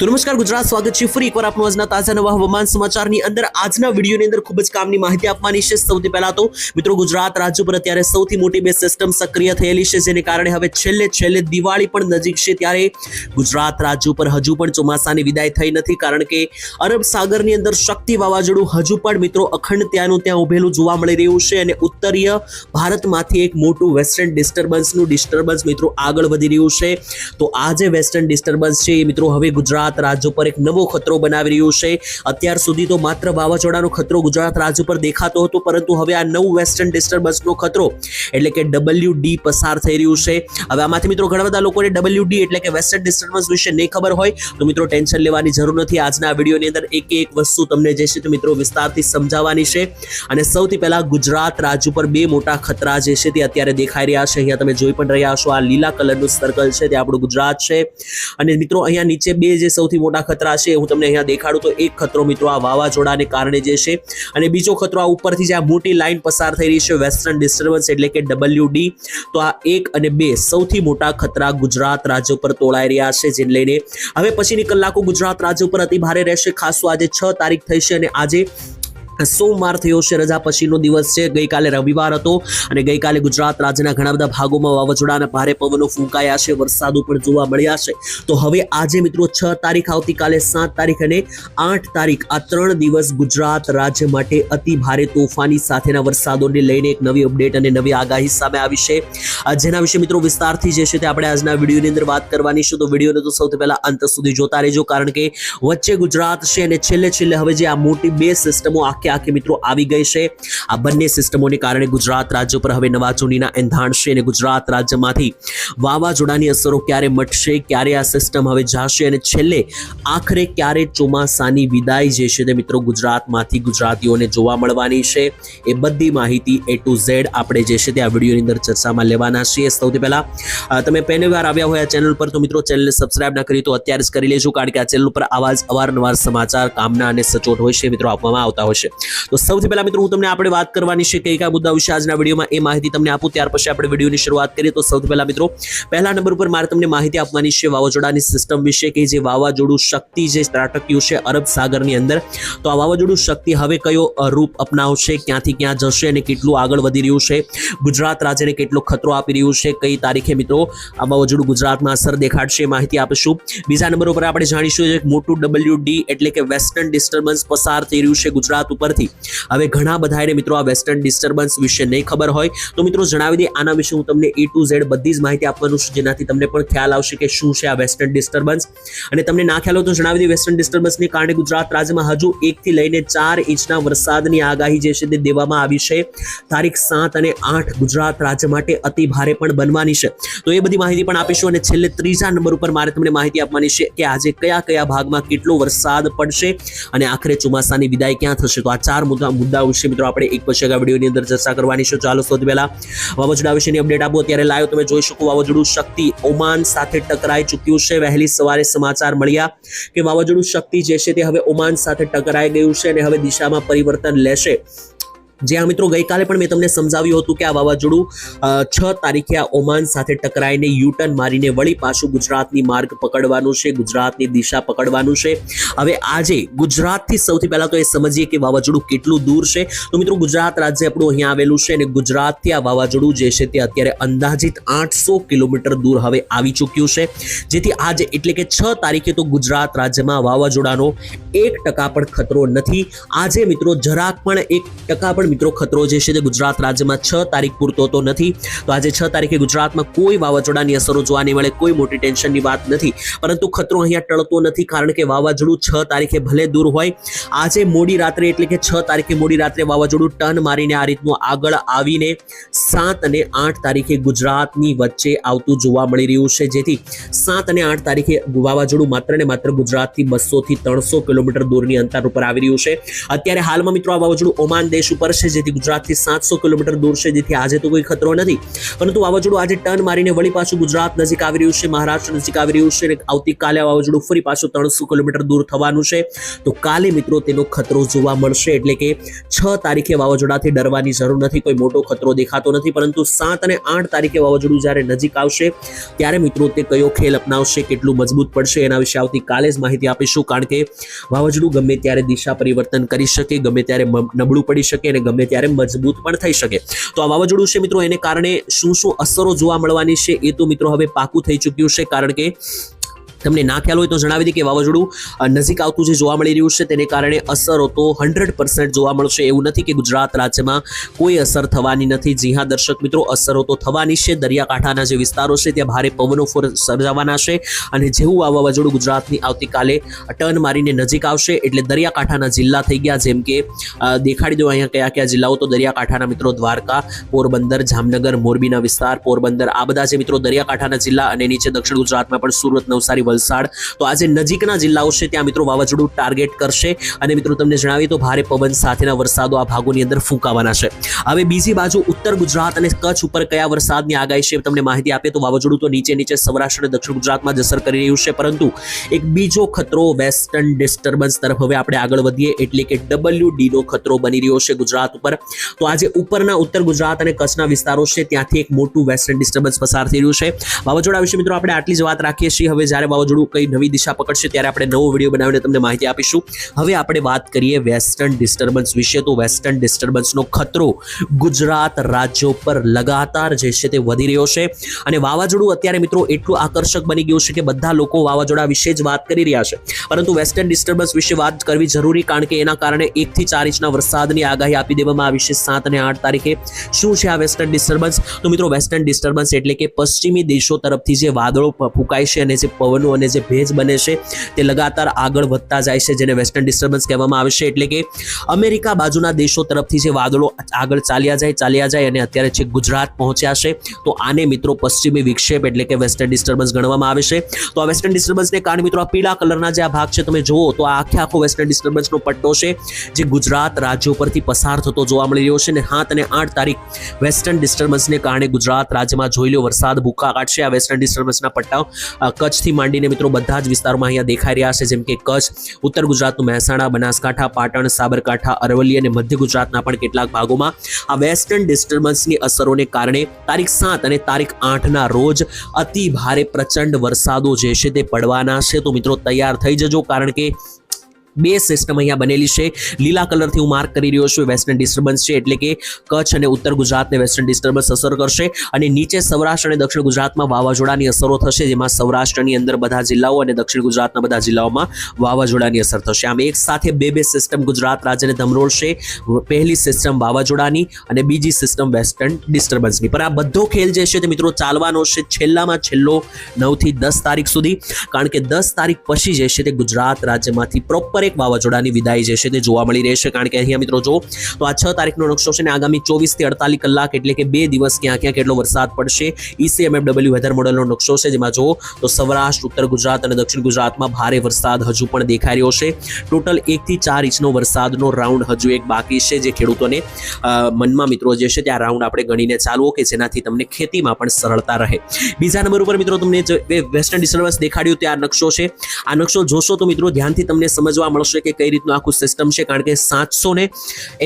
તો નમસ્કાર, ગુજરાત સ્વાગત છે ફરી એકવાર આપનું આજના તાજા નવા હવામાન સમાચારની અંદર. આજના વિડીયોની અંદર ખૂબ જ કામની માહિતી આપવાની છે. સૌથી પહેલા તો, મિત્રો, ગુજરાત રાજ્ય પર અત્યારે સૌથી મોટી બે સિસ્ટમ સક્રિય થયેલી છે, જેને કારણે હવે છેલ્લે છેલ્લે દિવાળી પણ નજીક છે. ત્યારે ગુજરાત રાજ્ય પર હજુ પણ ચોમાસાની વિદાય થઈ નથી, કારણ કે અરબ સાગરની અંદર શક્તિ વાવાઝોડું હજુ પણ, મિત્રો, અખંડ ત્યાંનું ત્યાં ઉભેલું જોવા મળી રહ્યું છે અને ઉત્તરીય ભારતમાંથી એક મોટું વેસ્ટર્ન ડિસ્ટર્બન્સનું ડિસ્ટર્બન્સ મિત્રો, આગળ વધી રહ્યું છે. તો આ જે વેસ્ટર્ન ડિસ્ટર્બન્સ છે એ, મિત્રો, હવે ગુજરાત રાજ્ય પર એક નવો ખતરો બનાવી રહ્યું છે. અત્યાર સુધી તો માત્ર વાવાઝોડાનો ખતરો ગુજરાત રાજ્ય પર દેખાતો હતો, પરંતુ હવે આ નવું વેસ્ટર્ન ડિસ્ટર્બન્સનો ખતરો, એટલે કે ડબલ્યુ ડી પસાર થઈ રહ્યું છે. હવે આમાંથી મિત્રો ઘણા બધા લોકોને ડબલ્યુ ડી એટલે કે વેસ્ટર્ન ડિસ્ટર્બન્સ વિશે નહીં ખબર હોય, તો મિત્રો ટેન્શન લેવાની જરૂર નથી. આજના વિડીયોની અંદર એક એક વસ્તુ તમને જે છે તે મિત્રો વિસ્તારથી સમજાવવાની છે. અને સૌથી પહેલા ગુજરાત રાજ્ય ઉપર બે મોટા ખતરા જે છે તે અત્યારે દેખાઈ રહ્યા છે. અહીંયા તમે જોઈ પણ રહ્યા છો આ લીલા કલરનું સર્કલ છે, તે આપણું ગુજરાત છે. અને મિત્રો અહીંયા નીચે બે જે સૌથી મોટા ખતરા છે, હું તમને અહીંયા દેખાડું તો એક ખતરો મિત્રો આ વાવાઝોડાને કારણે જે છે, અને બીજો ખતરો આ ઉપરથી જે આ મોટી લાઈન પસાર થઈ રહી છે વેસ્ટર્ન ડિસ્ટર્બન્સ એટલે કે ડબલ્યુ ડી તો આ એક અને બે સૌથી મોટા ખતરા ગુજરાત રાજ્ય પર તોળાઈ રહ્યા છે, જેને લઈને હવે પછીની કલાકો ગુજરાત રાજ્ય ઉપર અતિ ભારે રહેશે. ખાસ આજે છ તારીખ થઈ છે અને આજે સોમવાર થયો છે. રજા પછીનો દિવસ છે. ગઈકાલે રવિવાર હતો અને ગઈકાલે ગુજરાત રાજ્યના ઘણા બધા ભાગોમાં વાવાઝોડાના ભારે પવનો ફૂંકાયા છે. વરસાદો પણ જોવા મળ્યા છે. તો હવે આજે મિત્રો છ તારીખ આવતીકાલે સાત તારીખ અને આઠ તારીખ આ ત્રણ દિવસ ગુજરાત રાજ્ય માટે અતિ ભારે તોફાની સાથેના વરસાદોને લઈને એક નવી અપડેટ અને નવી આગાહી સામે આવી છે. જેના વિશે મિત્રો વિસ્તારથી જે છે તે આપણે આજના વિડીયોની અંદર વાત કરવાની છે. તો વિડીયોને તો સૌથી પહેલા અંત સુધી જોતા રહેજો. કારણ કે વચ્ચે ગુજરાત છે અને છેલ્લે છેલ્લે હવે જે આ મોટી બે સિસ્ટમો આખે આખી મિત્રો આવી ગઈ છે. આ બંને સિસ્ટમોને કારણે ગુજરાત રાજ્ય પર હવે નવા ચૂંટણીના એંધાણ છે અને ગુજરાત રાજ્યમાંથી વાવાઝોડાની અસરો ક્યારે મટશે, ક્યારે આ સિસ્ટમ હવે જાશે અને છેલ્લે આખરે ક્યારે ચોમાસાની વિદાય જે છે તે મિત્રો ગુજરાતમાંથી ગુજરાતીઓને જોવા મળવાની છે. એ બધી માહિતી એ ટુ ઝેડ આપણે જે છે તે આ વિડીયોની અંદર ચર્ચામાં લેવાના છીએ. સૌથી પહેલા તમે પહેલી વાર આવ્યા હોય આ ચેનલ પર તો મિત્રો ચેનલને સબસ્ક્રાઇબ ના કરી તો અત્યારે જ કરી લેજો, કારણ કે આ ચેનલ પર આવા જ અવારનવાર સમાચાર, કામના અને સચોટ હોય છે મિત્રો આપવામાં આવતા હોય છે. તો સૌથી પહેલા મિત્રો હું તમને આપણે વાત કરવાની છે કઈ કયા મુદ્દા વિશે આજના વિડીયોમાં એ માહિતી તમને આપું, ત્યાર પછી આપણે વિડીયોની શરૂઆત કરીએ. તો સૌથી પહેલા મિત્રો, પહેલા નંબર ઉપર મારે તમને માહિતી આપવાની છે વાવાઝોડાની સિસ્ટમ વિશે કે જે વાવાઝોડું શક્તિ જે ત્રાટક્યું છે અરબ સાગરની અંદર. તો આ વાવાઝોડું શક્તિ હવે કયો રૂપ અપનાવશે, ક્યાંથી ક્યાં જશે અને કેટલું આગળ વધી રહ્યું છે? ગુજરાત રાજ્યને કેટલો ખતરો આપી રહ્યું છે? કઈ તારીખે મિત્રો આ વાવાઝોડું ગુજરાતમાં અસર દેખાડશે માહિતી આપીશું. બીજા નંબર ઉપર આપણે જાણીશું એક મોટું ડબલ્યુ ડી એટલે કે વેસ્ટર્ન ડિસ્ટર્બન્સ પસાર થઈ રહ્યું છે ગુજરાત ઉપરથી. હવે ઘણા બધાને મિત્રો આ વેસ્ટર્ન ડિસ્ટર્બન્સ વિશે નહીં ખબર હોય, તો મિત્રો જણાવી દે આના વિશે હું તમને એ ટુ ઝેડ બધી જ માહિતી આપવાનું છું, જેનાથી તમને પણ ખ્યાલ આવશે કે શું છે આ વેસ્ટર્ન ડિસ્ટર્બન્સ અને તમને ના ખ્યાલ હોય તો જણાવી દે વેસ્ટર્ન ડિસ્ટર્બન્સને કારણે ગુજરાત રાજ્યમાં હજુ એકથી લઈને ચાર ઇંચના વરસાદની આગાહી જે છે તે દેવામાં આવી છે. તારીખ સાત અને આઠ ગુજરાત રાજ્ય માટે અતિ ભારે પણ બનવાની છે. તો એ બધી માહિતી પણ આપીશું અને છેલ્લે ત્રીજા નંબર ઉપર મારે તમને માહિતી આપવાની છે કે આજે કયા કયા ભાગમાં કેટલો વરસાદ પડશે અને આખરે ચોમાસાની વિદાય ક્યાં થશે? તો આ ચાર મુદ્દા મુદ્દા વિશે મિત્રો આપણે એક પછી આગળ વિડીયોની અંદર ચર્ચા કરવાની છે. ચાલો સૌથી પહેલા વાવાઝોડા વિશેની અપડેટ આપો. ત્યારે લાયો તમે જોઈ શકો વાવાઝોડું શક્તિ ઓમાન સાથે ટકરાઈ ચૂક્યું છે. વહેલી સવારે સમાચાર મળ્યા કે વાવાઝોડું શક્તિ જે છે તે હવે ઓમાન સાથે ટકરાઈ ગયું છે અને હવે દિશામાં પરિવર્તન લેશે. જ્યાં મિત્રો ગઈકાલે પણ મેં તમને સમજાવ્યું હતું કે આ વાવાઝોડું છ તારીખે આ ઓમાન સાથે ટકરાઈને યુટર્ન મારીને વળી પાછું ગુજરાતની માર્ગ પકડવાનું છે, ગુજરાતની દિશા પકડવાનું છે. હવે આજે ગુજરાતથી સૌથી પહેલાં તો એ સમજીએ કે વાવાઝોડું કેટલું દૂર છે. તો મિત્રો ગુજરાત રાજ્ય આપણું અહીંયા આવેલું છે અને ગુજરાતથી આ વાવાઝોડું જે છે તે અત્યારે અંદાજિત આઠસો કિલોમીટર દૂર હવે આવી ચૂક્યું છે. જેથી આજે એટલે કે છ તારીખે તો ગુજરાત રાજ્યમાં વાવાઝોડાનો એક ટકા પણ ખતરો નથી. આજે મિત્રો જરાક પણ એક ટકા પણ મિત્રો, ખતરો જે છે તે ગુજરાત રાજ્યમાં છ તારીખ પૂરતો તો નથી. તો આજે છ તારીખે ગુજરાતમાં કોઈ વાવાઝોડાની અસરો જોવા નહીં મળે, કોઈ મોટી ટેન્શનની વાત નથી. પરંતુ ખતરો અહીંયા ટળતો નથી, કારણ કે વાવાઝોડું છ તારીખે ભલે દૂર હોય. આજે મોડી રાત્રે, એટલે કે છ તારીખે મોડી રાત્રે વાવાઝોડું ટર્ન મારીને આ રીતનું આગળ આવીને સાત અને આઠ તારીખે ગુજરાતની વચ્ચે આવતું જોવા મળી રહ્યું છે. જેથી સાત અને આઠ તારીખે વાવાઝોડું માત્ર ને માત્ર ગુજરાતથી બસોથી ત્રણસો કિલોમીટર દૂરની અંતર ઉપર આવી રહ્યું છે. અત્યારે હાલમાં મિત્રો, આ વાવાઝોડું ઓમાન દેશ ઉપર છે, જેથી ગુજરાતથી સાતસો કિલોમીટર દૂર છે, જેથી આજે તો કોઈ ખતરો નથી. પરંતુ વાવાઝોડું આજે ટર્ન મારીને વળી પાછું ગુજરાત નજીક આવી રહ્યું છે, મહારાષ્ટ્ર નજીક આવી રહ્યું છે અને આવતીકાલે વાવાઝોડું ફરી પાછું ત્રણસો કિલોમીટર દૂર થવાનું છે. તો કાલે મિત્રો તેનો ખતરો જોવા મળશે, એટલે કે છ તારીખે વાવાઝોડાથી ડરવાની જરૂર નથી, કોઈ મોટો ખતરો દેખાતો નથી, પરંતુ સાત અને આઠ તારીખે વાવાઝોડું જ્યારે નજીક આવશે, ત્યારે મિત્રો તે કયો ખેલ અપનાવશે, કેટલું મજબૂત પડશે, એના વિશે આવતીકાલે જ માહિતી આપીશું, કારણ કે વાવાઝોડું ગમે ત્યારે દિશા પરિવર્તન કરી શકે, ગમે ત્યારે નબળું પડી શકે અને ગમે ત્યારે મજબૂત પણ થઈ શકે. તો આ વાવાઝોડું છે મિત્રો, એને કારણે શું શું અસરો જોવા મળવાની છે એ તો મિત્રો હવે પાકું થઈ ચૂક્યું છે, કારણ કે તમને ના ખ્યાલ હોય તો જણાવી દઈએ કે વાવાઝોડું નજીક આવતું જે જોવા મળી રહ્યું છે તેને કારણે અસરો તો હંડ્રેડ પર્સન્ટ જોવા મળશે. એવું નથી કે ગુજરાત રાજ્યમાં કોઈ અસર થવાની નથી. જી હા, દર્શક મિત્રો, અસરો તો થવાની છે. દરિયાકાંઠાના જે વિસ્તારો છે, ત્યાં ભારે પવનો સર્જાવાના છે અને જેવું આ વાવાઝોડું ગુજરાતની આવતીકાલે ટર્ન મારીને નજીક આવશે એટલે દરિયાકાંઠાના જિલ્લા થઈ ગયા. જેમ કે દેખાડી દો અહીંયા કયા કયા જિલ્લાઓ, તો દરિયાકાંઠાના મિત્રો દ્વારકા, પોરબંદર, જામનગર, મોરબીના વિસ્તાર, પોરબંદર, આ બધા જે મિત્રો દરિયાકાંઠાના જિલ્લા અને નીચે દક્ષિણ ગુજરાતમાં પણ સુરત, નવસારી વલસાડ. તો આજે નજીકના જિલ્લાઓ છે ત્યાં મિત્રો વાવાઝોડું ટાર્ગેટ કરશે. અને મિત્રો તમને જણાવીએ તો ભારે પવન સાથેના વરસાદો આ ભાગોની અંદર ફૂંકાવાના છે. હવે બીજી બાજુ ઉત્તર ગુજરાત અને કચ્છ ઉપર કયા વરસાદની આગાહી છે તમને માહિતી આપીએ તો વાવાઝોડું તો નીચે નીચે સૌરાષ્ટ્ર અને દક્ષિણ ગુજરાતમાં જ અસર કરી રહ્યું છે. પરંતુ એક બીજો ખતરો વેસ્ટર્ન ડિસ્ટર્બન્સ તરફ હવે આપણે આગળ વધીએ એટલે કે ડબલ્યુ નો ખતરો બની રહ્યો છે ગુજરાત ઉપર. તો આજે ઉપરના ઉત્તર ગુજરાત અને કચ્છના વિસ્તારો છે ત્યાંથી એક મોટું વેસ્ટર્ન ડિસ્ટર્બન્સ પસાર થઈ રહ્યું છે. વાવાઝોડા વિશે મિત્રો આપણે આટલી જ વાત રાખીએ છીએ. હવે જ્યારે વાવાઝોડું કઈ નવી દિશા પકડશે ત્યારે આપણે નવો વીડિયો બનાવીને તમને માહિતી આપીશું. હવે આપણે વાત કરીએ વેસ્ટર્ન ડિસ્ટર્બન્સ વિશે. તો વેસ્ટર્ન ડિસ્ટર્બન્સનો ખતરો ગુજરાત રાજ્યો પર લગાતાર જે છે તે વધી રહ્યો છે. અને વાવાઝોડું અત્યારે મિત્રો એટલું આકર્ષક બની ગયું છે કે બધા લોકો વાવાઝોડા વિશે જ વાત કરી રહ્યા છે. પરંતુ વેસ્ટર્ન ડિસ્ટર્બન્સ વિશે વાત કરવી જરૂરી કારણ કે એના કારણે એકથી ચાર ઇંચના વરસાદની આગાહી આપી દેવામાં આવી છે સાત અને આઠ તારીખે. શું છે આ વેસ્ટર્ન ડિસ્ટર્બન્સ? તો મિત્રો વેસ્ટર્ન ડિસ્ટર્બન્સ એટલે કે પશ્ચિમી દેશો તરફથી જે વાદળો ફૂંકાય છે અને જે પવનો અને જે ભેજ બને છે તે લગાતાર આગળ વધતા જાય છે, જેને વેસ્ટર્ન ડિસ્ટર્બન્સ કહેવામાં આવે છે. એટલે કે અમેરિકા બાજુના દેશો તરફથી જે વાદળો આગળ ચાલ્યા જાય ચાલ્યા જાય અને અત્યારે છે ગુજરાત પહોંચ્યા છે, તો આને મિત્રો પશ્ચિમી વિક્ષેપ એટલે કે વેસ્ટર્ન ડિસ્ટર્બન્સ ગણવામાં આવે છે. તો આ વેસ્ટર્ન ડિસ્ટર્બન્સને કારણે મિત્રો આ પીળા કલરના જે આ ભાગ છે, તમે જુઓ, તો આ આખે આખો વેસ્ટર્ન ડિસ્ટર્બન્સનો પટ્ટો છે, જે ગુજરાત રાજ્યો પરથી પસાર થતો જોવા મળી રહ્યો છે. અને સાત અને આઠ તારીખ વેસ્ટર્ન ડિસ્ટર્બન્સને કારણે ગુજરાત રાજ્યમાં જોઈ લો વરસાદ ભૂકા કાઢશે આ વેસ્ટર્ન ડિસ્ટર્બન્સના પટ્ટાઓ કચ્છથી માંડીને મિત્રો બધા જ વિસ્તારોમાં અહીંયા દેખાઈ રહ્યા છે, જેમ કે કચ્છ, ઉત્તર ગુજરાતનું મહેસાણા, બનાસકાંઠા, પાટણ, સાબરકાંઠા, અરવલ્લી અને મધ્ય ગુજરાતના પણ કેટલાક ભાગોમાં આ વેસ્ટર્ન ડિસ્ટર્બન્સની અસરોને કારણે તારીખ સાત અને તારીખ આઠના રોજ અતિ ભારે પ્રચંડ વરસાદો જે છે તે પડવાના છે. તો મિત્રો તૈયાર થઈ જજો, કારણ કે બે સિસ્ટમ અહીંયા બનેલી છે. લીલા કલરથી હું માર્ક કરી રહ્યો છું. વેસ્ટર્ન ડિસ્ટર્બન્સ છે એટલે કે કચ્છ અને ઉત્તર ગુજરાતને વેસ્ટર્ન ડિસ્ટર્બન્સ અસર કરશે અને નીચે સૌરાષ્ટ્ર અને દક્ષિણ ગુજરાતમાં વાવાઝોડાની અસરો થશે, જેમાં સૌરાષ્ટ્રની અંદર બધા જિલ્લાઓ અને દક્ષિણ ગુજરાતના બધા જિલ્લાઓમાં વાવાઝોડાની અસર થશે. આમ એક સાથે બે બે સિસ્ટમ ગુજરાત રાજ્યને ધમરોળશે પહેલી સિસ્ટમ વાવાઝોડાની અને બીજી સિસ્ટમ વેસ્ટર્ન ડિસ્ટર્બન્સની પણ આ બધો ખેલ જે છે તે મિત્રો ચાલવાનો છે છેલ્લામાં છેલ્લો નવથી દસ તારીખ સુધી. કારણ કે દસ તારીખ પછી જે છે તે ગુજરાત રાજ્યમાંથી પ્રોપર એક વાવાઝોડાની વિદાય જે છે તે જોવા મળી રહેશે કારણ કે અહીંયા મિત્રો જો, તો આ છ તારીખનો નકશો છે ને આગામી ચોવીસથી અડતાલીસ કલાક એટલે કે બે દિવસ ક્યાં ક્યાં કેટલો વરસાદ પડશે ઈસીએમએફડબલ્યુ વેધર મોડલનો નકશો છે. જેમાં જો, તો સૌરાષ્ટ્ર, ઉત્તર ગુજરાત અને દક્ષિણ ગુજરાતમાં ભારે વરસાદ હજુ પણ દેખાઈ રહ્યો છે. ટોટલ એકથી ચાર ઇંચનો વરસાદનો રાઉન્ડ હજુ એક બાકી છે જે ખેડૂતોને મનમાં મિત્રો જે છે ત્યાં રાઉન્ડ આપણે ગણીને ચાલવો કે જેનાથી તમને ખેતીમાં પણ સરળતા રહે. બીજા નંબર ઉપર મિત્રો તમને વેસ્ટર્ન ડિસ્ટર્બન્સ દેખાડ્યું તે આ નકશો છે. આ નકશો જોશો તો મિત્રો ધ્યાનથી તમને સમજવા મળશે કે કઈ રીતનું આખું સિસ્ટમ છે, કારણ કે સાતસો ને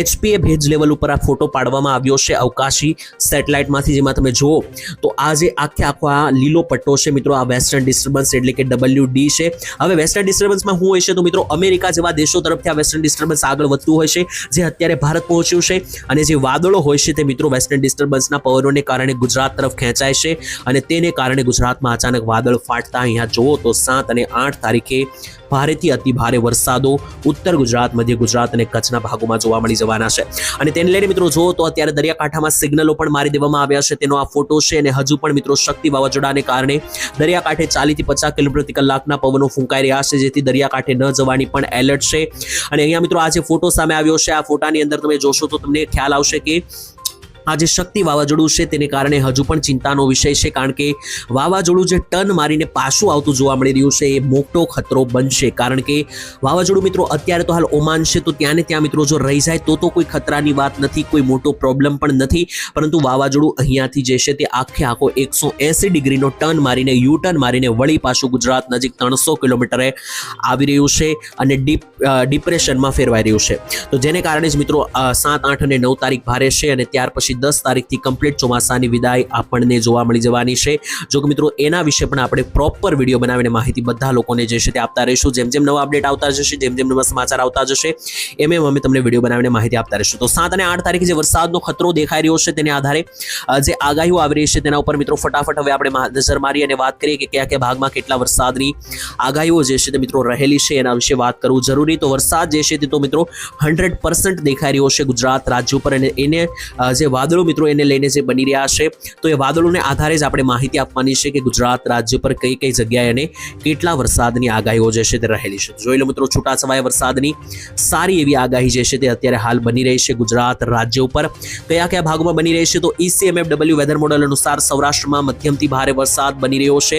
એચપીએ ભેજ લેવલ ઉપર આ ફોટો પાડવામાં આવ્યો છે અવકાશી સેટેલાઇટમાંથી જેમાં તમે જુઓ તો આ જે આખે આખો આ લીલો પટ્ટો છે મિત્રો, આ વેસ્ટર્ન ડિસ્ટર્બન્સ એટલે કે ડબલ્યુ ડી છે. હવે વેસ્ટર્ન ડિસ્ટર્બન્સમાં શું હોય છે તો મિત્રો, અમેરિકા જેવા દેશો તરફથી આ વેસ્ટર્ન ડિસ્ટર્બન્સ આગળ વધતું હોય છે, જે અત્યારે ભારત પહોંચ્યું છે અને જે વાદળો હોય છે તે મિત્રો વેસ્ટર્ન ડિસ્ટર્બન્સના પવનોને કારણે ગુજરાત તરફ ખેંચાય છે અને તેને કારણે ગુજરાતમાં અચાનક વાદળ ફાટતા અહીંયા જુઓ તો સાત અને આઠ તારીખે ભારેથી અતિ ભારે વરસાદો ઉત્તર ગુજરાત, મધ્ય ગુજરાત અને કચ્છના ભાગોમાં જોવા મળી જવાના છે. અને તેને લઈને મિત્રો જુઓ તો અત્યારે દરિયાકાંઠામાં સિગ્નલો પણ મારી દેવામાં આવ્યા છે. તેનો આ ફોટો છે અને હજુ પણ મિત્રો શક્તિ વાવાઝોડાને કારણે દરિયાકાંઠે ચાલીથી પચાસ કિલોમીટર પ્રતિ કલાકના પવનો ફૂંકાઈ રહ્યા છે, જેથી દરિયાકાંઠે ન જવાની પણ એલર્ટ છે. અને અહીંયા મિત્રો આ જે ફોટો સામે આવ્યો છે, આ ફોટાની અંદર તમે જોશો તો તમને ખ્યાલ આવશે કે આ જે શક્તિ વાવાઝોડું છે તેને કારણે હજુ પણ ચિંતાનો વિષય છે, કારણ કે વાવાઝોડું જે ટર્ન મારીને પાછું આવતું જોવા મળી રહ્યું છે, એ મોટો ખતરો બનશે. કારણ કે વાવાઝોડું મિત્રો અત્યારે તો હાલ ઓમાન છે, તો ત્યાં ને ત્યાં મિત્રો જો રહી જાય તો તો કોઈ ખતરાની વાત નથી, કોઈ મોટો પ્રોબ્લેમ પણ નથી. પરંતુ વાવાઝોડું અહીંયાથી જે છે તે આખે આખો એકસો એસી ડિગ્રીનો ટર્ન મારીને યુ ટર્ન મારીને વળી પાછું ગુજરાત નજીક ત્રણસો કિલોમીટરે આવી રહ્યું છે અને ડીપ ડિપ્રેશનમાં ફેરવાઈ રહ્યું છે. તો જેને કારણે જ મિત્રો સાત, આઠ અને નવ તારીખ ભારે છે અને ત્યાર પછી દસ તારીખથી કમ્પ્લીટ ચોમાસાની વિદાય આપણને જોવા મળી જવાની છે. જો કે મિત્રો, એના વિશે પણ આપણે પ્રોપર વીડિયો બનાવીને માહિતી બધા લોકોને જે છે તે આપતા રહીશું. જેમ જેમ નવા અપડેટ આવતા જશે, જેમ જેમ નવા સમાચાર આવતા જશે, એમ એમ અમે તમને વીડિયો બનાવીને માહિતી આપતા રહીશું. તો સાત અને આઠ તારીખે જે વરસાદનો ખતરો દેખાઈ રહ્યો છે તેને આધારે જે આગાહીઓ આવી રહી છે તેના ઉપર મિત્રો ફટાફટ હવે આપણે નજર મારી અને વાત કરીએ કે કયા કયા ભાગમાં કેટલા વરસાદની આગાહીઓ જે છે તે મિત્રો રહેલી છે એના વિશે વાત કરવું જરૂરી. તો વરસાદ જે છે તે તો મિત્રો હંડ્રેડ દેખાઈ રહ્યો છે ગુજરાત રાજ્ય ઉપર અને એને જે જે વાદળો મિત્રો એને લઈને જે બની રહ્યા છે. તો એ વાદળોને આધારે જ આપણે માહિતી આપવાની છે કે ગુજરાત રાજ્ય પર કઈ કઈ જગ્યાએ અને કેટલા વરસાદની આગાહીઓ જે છે તે રહેલી છે. જોઈ લો મિત્રો, છૂટાછવાયા વરસાદની સારી એવી આગાહી જે છે તે અત્યારે હાલ બની રહી છે ગુજરાત રાજ્ય ઉપર. કયા કયા ભાગોમાં બની રહી છે તો E ઈસીએમએફડબલ્યુ વેધર મોડલ અનુસાર સૌરાષ્ટ્રમાં મધ્યમથી ભારે વરસાદ બની રહ્યો છે.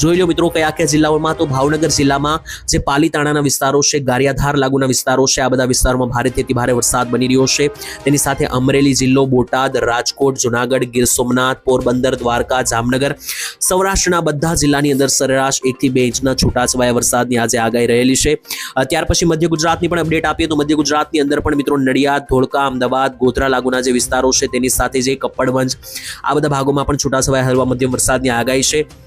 જોઈ લો મિત્રો, કયા કયા જિલ્લાઓમાં તો ભાવનગર જિલ્લામાં જે પાલીતાણાના વિસ્તારો છે, ગારિયાધાર લાગુના વિસ્તારો છે, આ બધા વિસ્તારોમાં ભારેથી ભારે વરસાદ બની રહ્યો છે. તેની સાથે અમરેલી જિલ્લો, બોટાદ રાજકોટ, જુનાગઢ, ગીર સોમનાથ, પોરબંદર, દ્વારકા, જામનગર, સૌરાષ્ટ્રના બધા જિલ્લાની અંદર સરેરાશ એકથી બે ઇંચના છૂટાછવાયા વરસાદની આજે આગાહી રહેલી છે. ત્યાર પછી મધ્ય ગુજરાતની પણ અપડેટ આપીએ તો મધ્ય ગુજરાતની અંદર પણ મિત્રો નડિયાદ, ધોળકા, અમદાવાદ, ગોધરા લાગુના જે વિસ્તારો છે તેની સાથે જે કપ્પડવંજ, આ બધા ભાગોમાં પણ છૂટાછવાયા હળવા મધ્યમ વરસાદની આગાહી છે.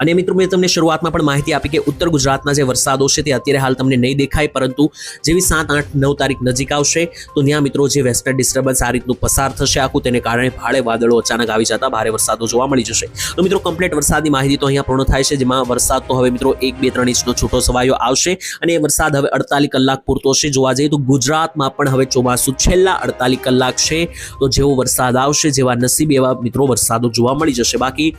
અને મિત્રો, મેં તમને શરૂઆતમાં પણ માહિતી આપી કે ઉત્તર ગુજરાતના જે વરસાદો છે તે અત્યારે હાલ તમને નહીં દેખાય, પરંતુ જેવી સાત, આઠ, નવ તારીખ નજીક આવશે, તો ત્યાં મિત્રો જે વેસ્ટર્ન ડિસ્ટર્બન્સ આ રીતનું પસાર થશે આખું, તેને કારણે ભારે વાદળો અચાનક આવી જતા ભારે વરસાદો જોવા મળી જશે. તો મિત્રો કમ્પ્લીટ વરસાદની માહિતી તો અહીંયા પૂર્ણ થાય છે, જેમાં વરસાદ તો હવે મિત્રો એક, બે, ત્રણ ઇંચનો છૂટો સવાયો આવશે, અને એ વરસાદ હવે અડતાલીસ કલાક પૂરતો છે. જોવા જઈએ તો ગુજરાતમાં પણ હવે ચોમાસું છેલ્લા અડતાલીસ કલાક છે, તો જેવો વરસાદ આવશે, જેવા નસીબ એવા મિત્રો વરસાદો જોવા મળી જશે. બાકી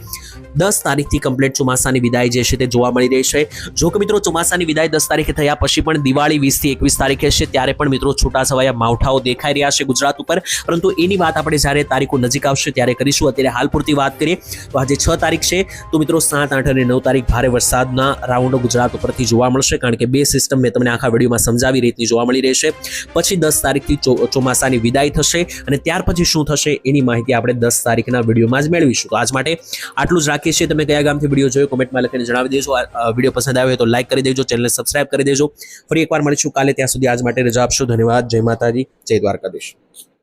દસ તારીખથી કમ્પ્લીટ ચોમાસાની વિદાય જે છે તે જોવા મળી રહી છે. જો કે મિત્રો, ચોમાસાની વિદાય દસ તારીખે થયા પછી પણ દિવાળી વીસથી એકવીસ તારીખે છે, ત્યારે પણ મિત્રો છૂટાછવાયા માવઠાઓ દેખાઈ રહ્યા છે ગુજરાત ઉપર. પરંતુ એની વાત આપણે જ્યારે તારીખો નજીક આવશે ત્યારે કરીશું. અત્યારે હાલ પૂરતી વાત કરીએ. તો આજે છ તારીખ છે. તો મિત્રો, સાત, આઠ અને નવ તારીખ ભારે વરસાદના રાઉન્ડો ગુજરાત ઉપરથી જોવા મળશે, કારણ કે બે સિસ્ટમ મેં તમને આખા વિડીયોમાં સમજાવી રીતની જોવા મળી રહેશે પછી દસ તારીખથી ચોમાસાની વિદાય થશે અને ત્યાર પછી શું થશે એની માહિતી આપણે દસ તારીખના વિડીયોમાં જ મેળવીશું. તો આજ માટે આટલું જ રાખીએ છીએ. તમે કયા ગામથી વીડિયો જોયો કોમેન્ટમાં લખીને જણાવી દેજો. આ વીડિયો પસંદ આવ્યો તો લાઈક કરી દેજો ચેનલને સબસ્ક્રાઇબ કરી દેજો. ફરી એકવાર મળીશું કાલે ત્યાં સુધી. આજ માટે રજા આપશો. ધન્યવાદ. જય માતાજી. જય દ્વારકાધીશ.